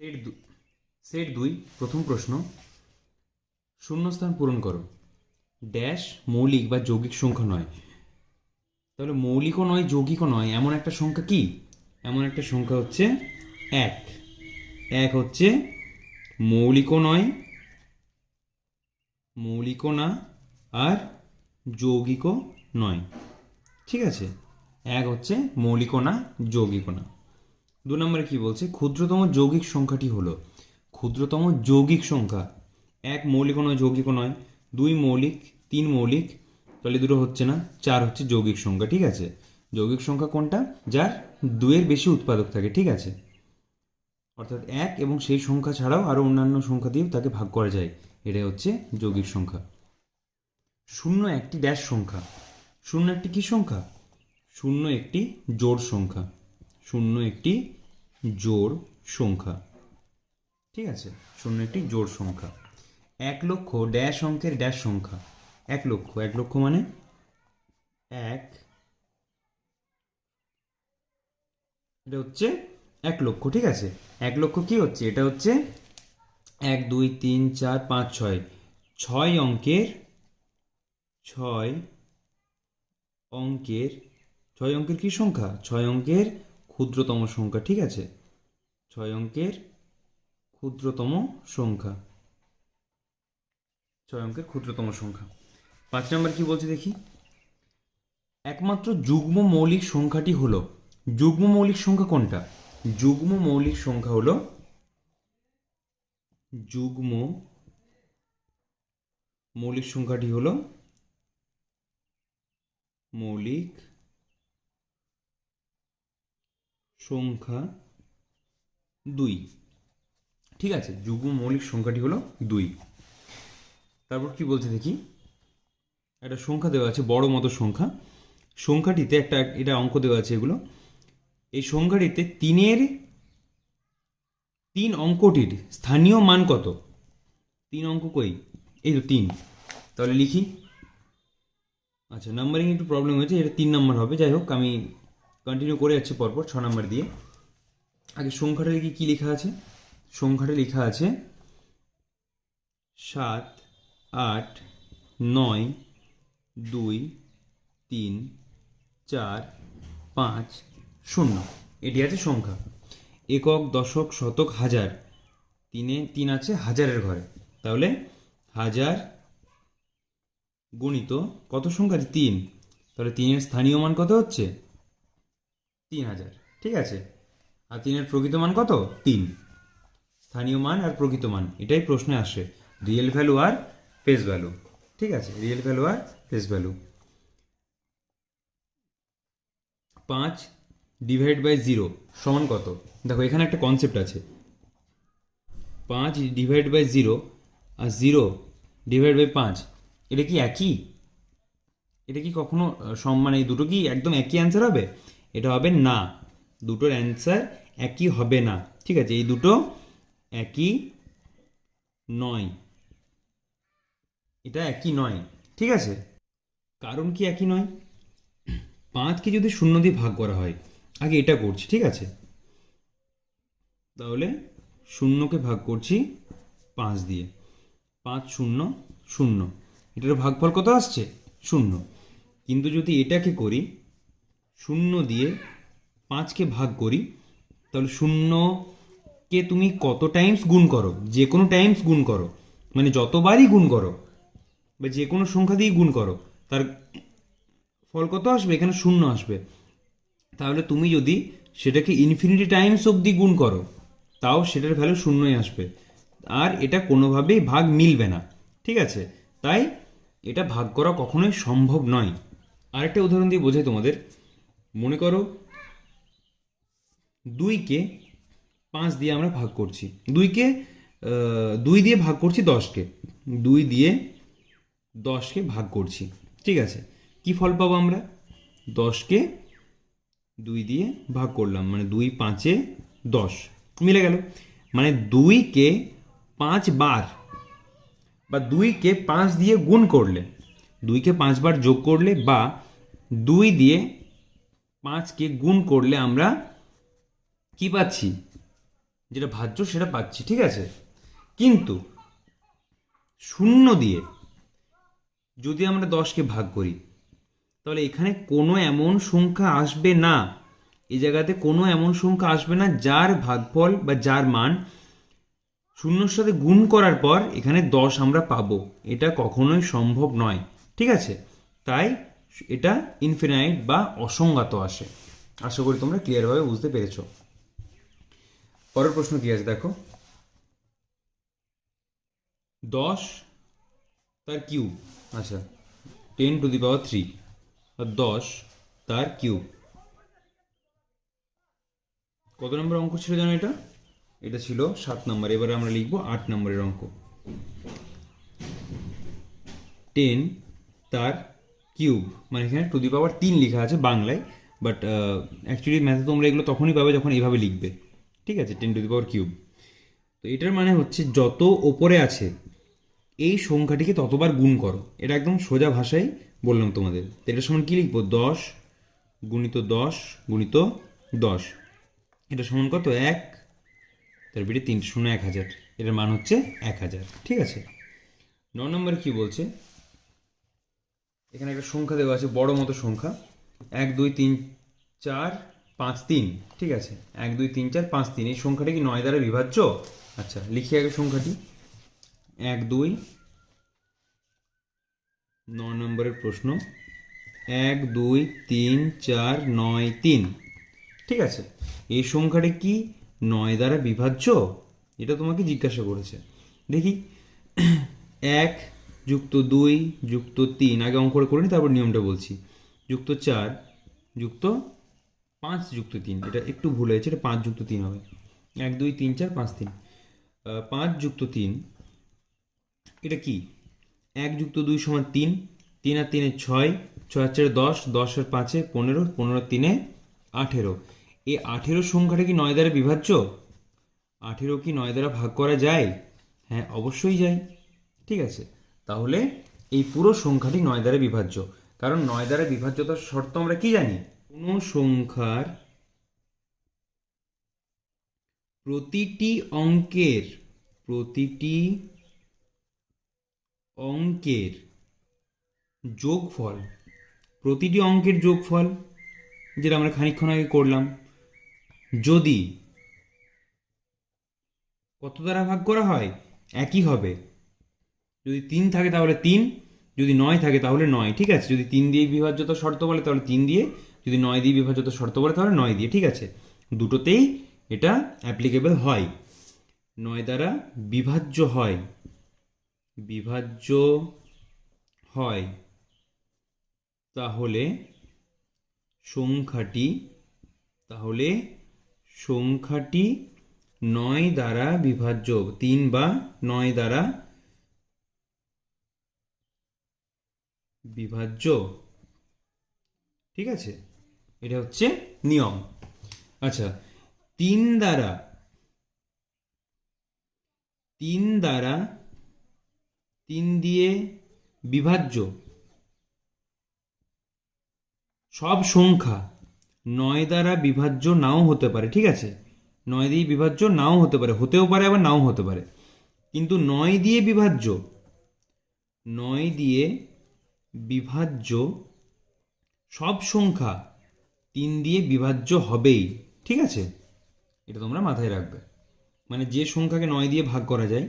Set দু, set দুই, প্রথম প্রশ্ন, শূন্যস্থান পূরণ করো। ড্যাশ মৌলিক বা যৌগিক সংখ্যা নয়। তাহলে মৌলিকও নয়, যৌগিকও নয়, এমন একটা সংখ্যা কি? এমন একটা সংখ্যা হচ্ছে এক। এক হচ্ছে মৌলিকও নয়, মৌলিকও না, আর যৌগিকও নয়। ঠিক আছে? এক হচ্ছে মৌলিকও না, যৌগিকও না। দু নম্বরে কি বলছে? ক্ষুদ্রতম যৌগিক সংখ্যাটি হলো, ক্ষুদ্রতম যৌগিক সংখ্যা। এক মৌলিকও নয় যৌগিকও নয়, দুই মৌলিক, তিন মৌলিক, তাহলে দুটো হচ্ছে না, চার হচ্ছে যৌগিক সংখ্যা, ঠিক আছে? যৌগিক সংখ্যা কোনটা? যার দুয়ের বেশি উৎপাদক থাকে, ঠিক আছে? অর্থাৎ এক এবং সেই সংখ্যা ছাড়াও আরও অন্যান্য সংখ্যা দিয়েও তাকে ভাগ করা যায়। এটাই হচ্ছে যৌগিক সংখ্যা। শূন্য একটি ড্যাশ সংখ্যা। শূন্য একটি কি সংখ্যা? শূন্য একটি জোড় সংখ্যা। শূন্য একটি জোড় সংখ্যা। ঠিক আছে? শূন্য একটি জোড় সংখ্যা। এক লক্ষ ড্যাশ অঙ্কের ড্যাশ সংখ্যা। এক লক্ষ। এক লক্ষ মানে? এক। এটা হচ্ছে এক লক্ষ। ঠিক আছে? এক লক্ষ কি হচ্ছে? এটা হচ্ছে এক, দুই, তিন, চার, পাঁচ, ছয়। ছয় অঙ্কের ছয় অঙ্কের ছয় অঙ্কের কি সংখ্যা? ছয় অঙ্কের ক্ষুদ্রতম সংখ্যা, ঠিক আছে? ছয় অঙ্কের ক্ষুদ্রতম সংখ্যা। ছয় অঙ্কের ক্ষুদ্রতম সংখ্যা। পাঁচ নম্বর কি বলছে দেখি? একমাত্র যুগ্ম মৌলিক সংখ্যাটি হলো, যুগ্ম মৌলিক সংখ্যা কোনটা? যুগ্ম মৌলিক সংখ্যা হলো, যুগ্ম মৌলিক সংখ্যাটি হলো মৌলিক সংখ্যা দুই। ঠিক আছে যুগ্ম মৌলিক সংখ্যাটি হলো দুই। তারপর কি বলছে দেখি? একটা সংখ্যা দেওয়া আছে, বড় মতো সংখ্যা। সংখ্যাটিতে একটা, এটা অঙ্ক দেওয়া আছে এগুলো। এই সংখ্যাটিতে তিনের, তিন অঙ্কটির স্থানীয় মান কত? তিন অঙ্ক কই? এই তো তিন। তাহলে লিখি। আচ্ছা নাম্বারিং একটু প্রবলেম হয়েছে, এটা তিন নাম্বার হবে। যাই হোক, আমি কন্টিনিউ করে যাচ্ছি পরপর ছ নাম্বার দিয়ে। আগে সংখ্যাটা লিখি কী লেখা আছে। সংখ্যাটা লেখা আছে সাত, আট, নয়, দুই, তিন, চার, পাঁচ, শূন্য। এটি আছে সংখ্যা। একক, দশক, শতক, হাজার। তিনে তিন আছে হাজারের ঘরে। তাহলে হাজার গণিত কত সংখ্যা আছে? তিন। তাহলে তিনের স্থানীয় মান কত হচ্ছে? তিন হাজার ঠিক আছে? আর তিনের প্রকৃত মান কত? তিন। স্থানীয় মান আর প্রকৃত মান এটাই প্রশ্নে আসে। রিয়েল ভ্যালু আর ফেস ভ্যালু। ঠিক আছে? রিয়েল ভ্যালু আর ফেস ভ্যালু। পাঁচ ডিভাইড বাই জিরো সমান কত? দেখো এখানে একটা কনসেপ্ট আছে। পাঁচ ডিভাইড বাই জিরো আর জিরো ডিভাইড বাই পাঁচ এটা কি একই? এটা কি কখনো আহ, সম মানে এই দুটো কি একদম একই অ্যান্সার হবে? এটা হবে না। দুটোর অ্যান্সার একই হবে না। ঠিক আছে, এই দুটো একই নয়। এটা একই নয়। ঠিক আছে? কারণ কি একই নয়? পাঁচকে যদি শূন্য দিয়ে ভাগ করা হয়, আগে এটা করছি, ঠিক আছে? তাহলে শূন্যকে ভাগ করছি পাঁচ দিয়ে। পাঁচ শূন্য শূন্য। এটার ভাগফল কত আসছে? শূন্য। কিন্তু যদি এটাকে করি শূন্য দিয়ে পাঁচকে ভাগ করি, তাহলে শূন্যকে তুমি কত টাইমস গুণ করো? যে কোনো টাইমস গুণ করো। মানে যতবারই গুণ করো, বা যে কোনো সংখ্যা দিয়েই গুণ করো, তার ফল কত আসবে? এখানে শূন্য আসবে। তাহলে তুমি যদি সেটাকে ইনফিনিটি টাইমস অবধি গুণ করো, তাও সেটার ভ্যালু শূন্যই আসবে। আর এটা কোনোভাবেই ভাগ মিলবে না। ঠিক আছে? তাই এটা ভাগ করা কখনোই সম্ভব নয়। আরেকটা উদাহরণ দিয়ে বোঝাই তোমাদের। মনে করো দুইকে পাঁচ দিয়ে আমরা ভাগ করছি। দুইকে দুই দিয়ে ভাগ করছি দশকে দুই দিয়ে দশকে ভাগ করছি। ঠিক আছে? কি ফল পাবো আমরা? দশকে দুই দিয়ে ভাগ করলাম মানে দুই পাঁচে দশ। মিলে গেল। মানে দুইকে পাঁচ বার বা দুইকে পাঁচ দিয়ে গুণ করলে দুইকে পাঁচবার যোগ করলে বা দুই দিয়ে পাঁচকে গুণ করলে আমরা কি পাচ্ছি? যেটা ভাজ্য, সেটা পাচ্ছি, ঠিক আছে? কিন্তু শূন্য দিয়ে যদি আমরা দশকে ভাগ করি, তাহলে এখানে কোনো এমন সংখ্যা আসবে না। এই জায়গাতে কোনো এমন সংখ্যা আসবে না যার ভাগফল বা যার মান শূন্যর সাথে গুণ করার পর এখানে দশ আমরা পাবো। এটা কখনোই সম্ভব নয়, ঠিক আছে? তাই এটা ইনফিনাইট বা অসংজ্ঞাত আসে। আশা করি তোমরা ক্লিয়ারভাবে বুঝতে পেরেছ। পরের প্রশ্ন কি আছে দেখো? দশ তার কিউব। আচ্ছা ten to the power three আর দশ তার কিউব। কত নম্বর অঙ্ক ছিল জানো এটা? এটা ছিল সাত নম্বর। এবারে আমরা লিখব আট নম্বরের অঙ্ক। টেন তার কিউব মানে এখানে টু দি পাওয়ার তিন লেখা আছে বাংলায় বাট অ্যাকচুয়ালি ম্যাথে তোমরা এগুলো তখনই পাবে যখন এইভাবে লিখবে। ঠিক আছে? Ten to the power cube. তো এটার মানে হচ্ছে যত ওপরে আছে, এই সংখ্যাটিকে ততবার গুণ করো। এটা একদম সোজা ভাষায় বললাম তোমাদের। তো এটার সমান কী লিখব? দশ গুণিত দশ গুণিত দশ। এটা সমান কত? এক। তার বেটে তিন শূন্য এক হাজার। এটার মান হচ্ছে এক হাজার। ঠিক আছে? ন নম্বরে কী বলছে? এখানে একটা সংখ্যা দেওয়া আছে, বড় মতো সংখ্যা। এক, দুই, তিন, চার, পাঁচ, তিন, ঠিক আছে? এক, দুই, তিন, চার, পাঁচ, তিন, এই সংখ্যাটা কি নয় দ্বারা বিভাজ্য? আচ্ছা লিখি আগে সংখ্যাটি। এক, দুই ন নম্বরের প্রশ্ন। এক, দুই, তিন, চার, নয়, তিন, ঠিক আছে? এই সংখ্যাটি কি নয় দ্বারা বিভাজ্য? এটা তোমাকে জিজ্ঞাসা করেছে। দেখি, এক যুক্ত দুই, যুক্ত তিন। আগে অঙ্ক করে নিই তারপর নিয়মটা বলছি। যুক্ত চার, যুক্ত পাঁচ, যুক্ত তিন। এটা একটু ভুল হয়েছে, এটা পাঁচ যুক্ত তিন হবে। এক, দুই, তিন, চার, পাঁচ, তিন। পাঁচ যুক্ত তিন, এটা কি? এক যুক্ত দুই সমান তিন। তিন আর তিনে ছয় ছয় আর চারে দশ দশ আর পাঁচে পনেরো পনেরো তিনে আঠেরো। এই আঠেরো সংখ্যাটা কি নয় দ্বারা বিভাজ্য? আঠেরো কি নয় দ্বারা ভাগ করা যায়? হ্যাঁ অবশ্যই যায়। ঠিক আছে। তাহলে এই পুরো সংখ্যাটি নয় দ্বারা বিভাজ্য। কারণ নয় দ্বারা বিভাজ্যতার শর্ত আমরা কি জানি? কোনো সংখ্যার প্রতিটি অঙ্কের প্রতিটি অঙ্কের যোগফল, প্রতিটি অঙ্কের যোগফল, যেটা আমরা খানিকক্ষণ আগে করলাম, যদি কত দ্বারা ভাগ করা হয়? একই হবে। যদি তিন থাকে তাহলে তিন, যদি নয় থাকে তাহলে নয়, ঠিক আছে? যদি তিন দিয়ে বিভাজ্যতা শর্ত বলে তাহলে তিন দিয়ে, যদি নয় দিয়ে বিভাজ্যতা শর্ত বলে তাহলে নয় দিয়ে, ঠিক আছে? দুটোতেই এটা অ্যাপ্লিকেবল হয়। নয় দ্বারা বিভাজ্য হয়। বিভাজ্য হয়। তাহলে সংখ্যাটি তাহলে সংখ্যাটি নয় দ্বারা বিভাজ্য, তিন বা নয় দ্বারা বিভাজ্য। ঠিক আছে? এটা হচ্ছে নিয়ম। আচ্ছা তিন দ্বারা তিন দ্বারা তিন দিয়ে বিভাজ্য। সব সংখ্যা নয় দ্বারা বিভাজ্য নাও হতে পারে, ঠিক আছে? নয় দিয়ে বিভাজ্য নাও হতে পারে, হতেও পারে, আবার নাও হতে পারে। কিন্তু নয় দিয়ে বিভাজ্য, নয় দিয়ে বিভাজ্য, সব সংখ্যা তিন দিয়ে বিভাজ্য হবেই, ঠিক আছে? এটা তোমরা মাথায় রাখবে। মানে যে সংখ্যাকে নয় দিয়ে ভাগ করা যায়,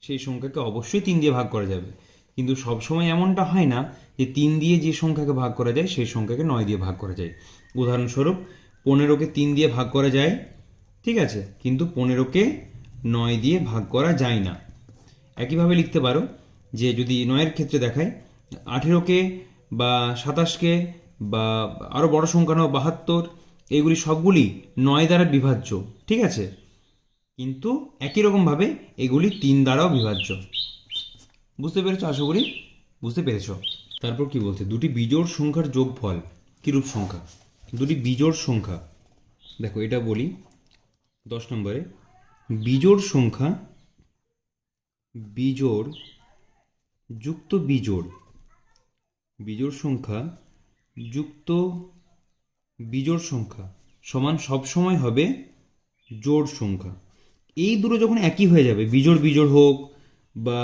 সেই সংখ্যাকে অবশ্যই তিন দিয়ে ভাগ করা যাবে। কিন্তু সবসময় এমনটা হয় না যে তিন দিয়ে যে সংখ্যাকে ভাগ করা যায়, সেই সংখ্যাকে নয় দিয়ে ভাগ করা যায়। উদাহরণস্বরূপ, পনেরোকে তিন দিয়ে ভাগ করা যায়, ঠিক আছে? কিন্তু পনেরোকে নয় দিয়ে ভাগ করা যায় না। একইভাবে লিখতে পারো যে যদি নয়ের ক্ষেত্রে দেখায় আঠেরোকে বা সাতাশকে বা আরও বড় সংখ্যা নাও বাহাত্তর এগুলি সবগুলি নয় দ্বারা বিভাজ্য, ঠিক আছে? কিন্তু একই রকমভাবে এগুলি তিন দ্বারাও বিভাজ্য। বুঝতে পেরেছ আশা করি? বুঝতে পেরেছ? তারপর কি বলছে? দুটি বিজোড় সংখ্যার যোগফল, কীরূপ সংখ্যা? দুটি বিজোড় সংখ্যা। দেখো, এটা বলি, দশ নম্বরে, বিজোড় সংখ্যা, বিজোড় যুক্ত বিজোড়। বিজোড় সংখ্যা যুক্ত বিজোড় সংখ্যা সমান সব সময় হবে জোড় সংখ্যা। এই দুটো যখন একই হয়ে যাবে, বিজোড় বিজোড় হোক বা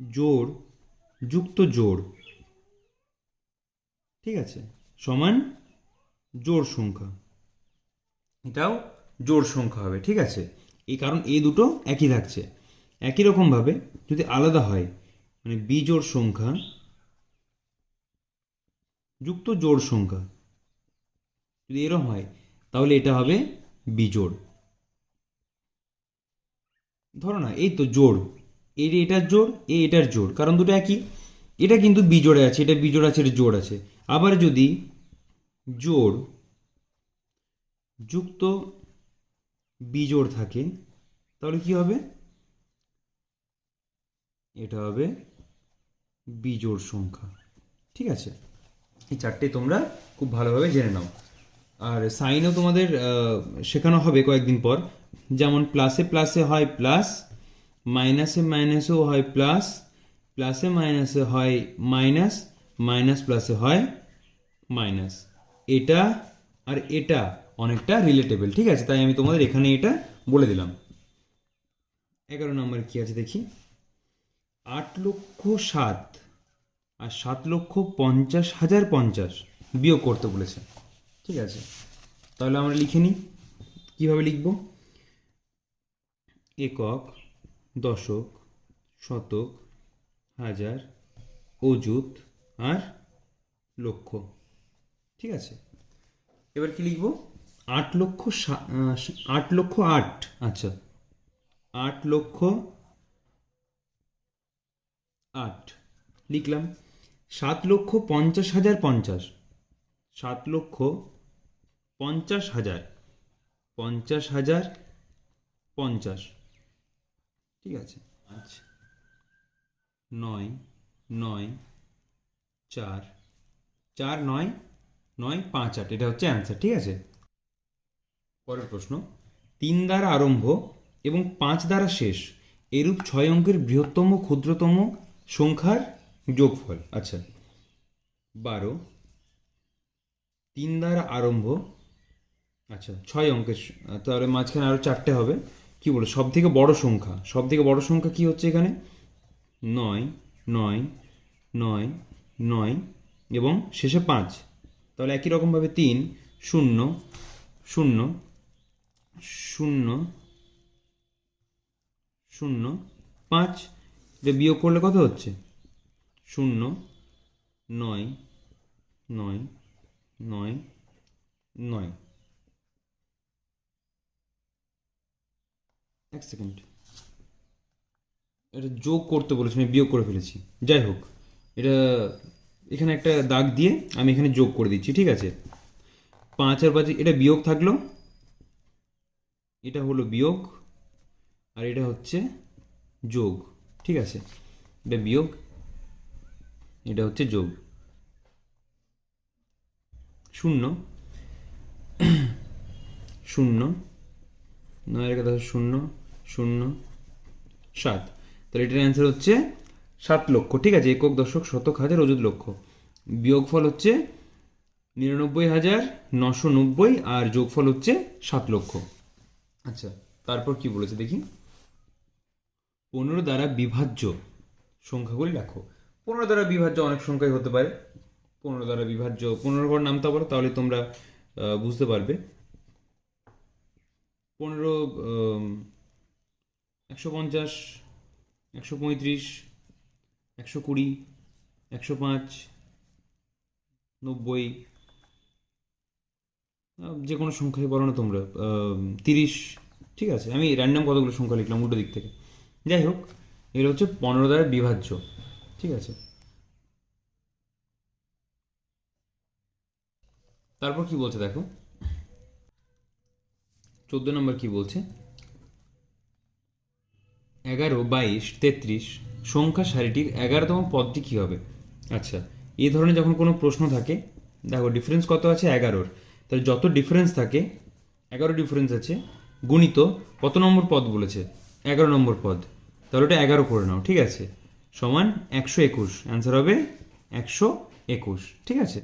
জোড় যুক্ত জোড়, ঠিক আছে? সমান জোড় সংখ্যা। এটাও জোড় সংখ্যা হবে, ঠিক আছে? এই কারণ এই দুটো একই থাকছে। একই রকমভাবে যদি আলাদা হয় মানে বিজোড় সংখ্যা যুক্ত জোড় সংখ্যা। যদি এরকম হয়, তাহলে এটা হবে বিজোড়। ধরো না, এই তো জোড়। এর এটার জোড় এ এটার জোড়। কারণ দুটো একই। এটা কিন্তু বিজোড়ে আছে, এটা বিজোড় আছে, এটা জোড় আছে। আবার যদি জোড় যুক্ত বিজোড় থাকে, তাহলে কি হবে? এটা হবে বিজোড় সংখ্যা। ঠিক আছে? এই চারটে তোমরা খুব ভালোভাবে জেনে নাও। আর সাইনও তোমাদের শেখানো হবে কয়েকদিন পর। যেমন প্লাসে প্লাসে হয় প্লাস মাইনাসে মাইনাসেও হয় প্লাস প্লাসে মাইনাসে হয় মাইনাস মাইনাস প্লাসে হয় মাইনাস এটা আর এটা অনেকটা রিলেটেবল ঠিক আছে? তাই আমি তোমাদের এখানে এটা বলে দিলাম। এগারো নম্বর কি আছে দেখি? আট লক্ষ সাত আর সাত লক্ষ পঞ্চাশ হাজার পঞ্চাশ বিয়োগ করতে বলেছে। ঠিক আছে? তাহলে আমরা লিখে নিই। কীভাবে লিখব? একক, দশক, শতক, হাজার, অযুত আর লক্ষ। ঠিক আছে? এবার কি লিখব? আট লক্ষ আট লক্ষ আট। আচ্ছা। আট লক্ষ আট। লিখলাম। সাত লক্ষ পঞ্চাশ হাজার পঞ্চাশ। সাত লক্ষ পঞ্চাশ হাজার। পঞ্চাশ হাজার পঞ্চাশ। ঠিক আছে। আচ্ছা। নয় নয়, চার চার নয় নয় পাঁচ আট। এটা হচ্ছে অ্যান্সার ঠিক আছে? পরের প্রশ্ন। তিন দ্বারা আরম্ভ এবং পাঁচ দ্বারা শেষ। এরূপ ছয় অঙ্কের বৃহত্তম, ক্ষুদ্রতম সংখ্যার যোগফল আচ্ছা। বারো। তিন দ্বারা আরম্ভ আচ্ছা ছয় অঙ্কের তাহলে মাঝখানে আরও চারটে হবে। কি বলো সব থেকে বড় সংখ্যা সব থেকে বড় সংখ্যা কি হচ্ছে এখানে? নয় নয় নয় নয় এবং শেষে পাঁচ। তাহলে একই রকমভাবে তিন, শূন্য শূন্য শূন্য শূন্য, পাঁচ। এটা বিয়োগ করলে কত হচ্ছে? শূন্য, নয় নয় নয় নয়। এক সেকেন্ড। এটা যোগ করতে বলেছি, আমি বিয়োগ করে ফেলেছি। যাই হোক, এটা এখানে একটা দাগ দিয়ে আমি এখানে যোগ করে দিচ্ছি, ঠিক আছে? পাঁচ আর পাঁচে, এটা বিয়োগ থাকল। এটা হলো বিয়োগ, আর এটা হচ্ছে যোগ, ঠিক আছে? এটা বিয়োগ এটা হচ্ছে যোগ। শূন্য। শূন্য। নয়ের কথা শূন্য শূন্য, সাত। তাহলে এটার অ্যান্সার হচ্ছে সাত লক্ষ। ঠিক আছে, একক, দশক, শতক, হাজার, অযুত লক্ষ। বিয়োগফল হচ্ছে নিরানব্বই হাজার নশো নব্বই আর যোগফল হচ্ছে সাত লক্ষ। আচ্ছা তারপর কি বলেছে দেখি? পনেরো দ্বারা বিভাজ্য সংখ্যাগুলি লেখো পনেরো দ্বারা বিভাজ্য অনেক সংখ্যাই হতে পারে। পনেরো দ্বারা বিভাজ্য, পনেরো ঘর নামতে পারো, তাহলে তোমরা বুঝতে পারবে। পনেরো একশো পঞ্চাশ, একশো পঁয়ত্রিশ, একশো কুড়ি, একশো পাঁচ, নব্বই যে কোনো সংখ্যাই বলো না তোমরা তিরিশ, ঠিক আছে। আমি র্যান্ডাম কতগুলো সংখ্যা লিখলাম উল্টো দিক থেকে। যাই হোক, এগুলো হচ্ছে পনেরো দ্বারা বিভাজ্য। ঠিক আছে। তারপর কি বলছে দেখো? চোদ্দ নম্বর কি বলছে? এগারো, বাইশ, তেত্রিশ, সংখ্যা সারিটির এগারোতম পদটি কী হবে? আচ্ছা এই ধরনের যখন কোনো প্রশ্ন থাকে, দেখো ডিফারেন্স কত আছে? এগারোর। তাহলে যত ডিফারেন্স থাকে, এগারো ডিফারেন্স আছে, গুণিত কত নম্বর পদ বলেছে? এগারো নম্বর পদ। তাহলে ওটা এগারো করে নাও, ঠিক আছে? সমান একশো একুশ। অ্যান্সার হবে একশো একুশ। ঠিক আছে?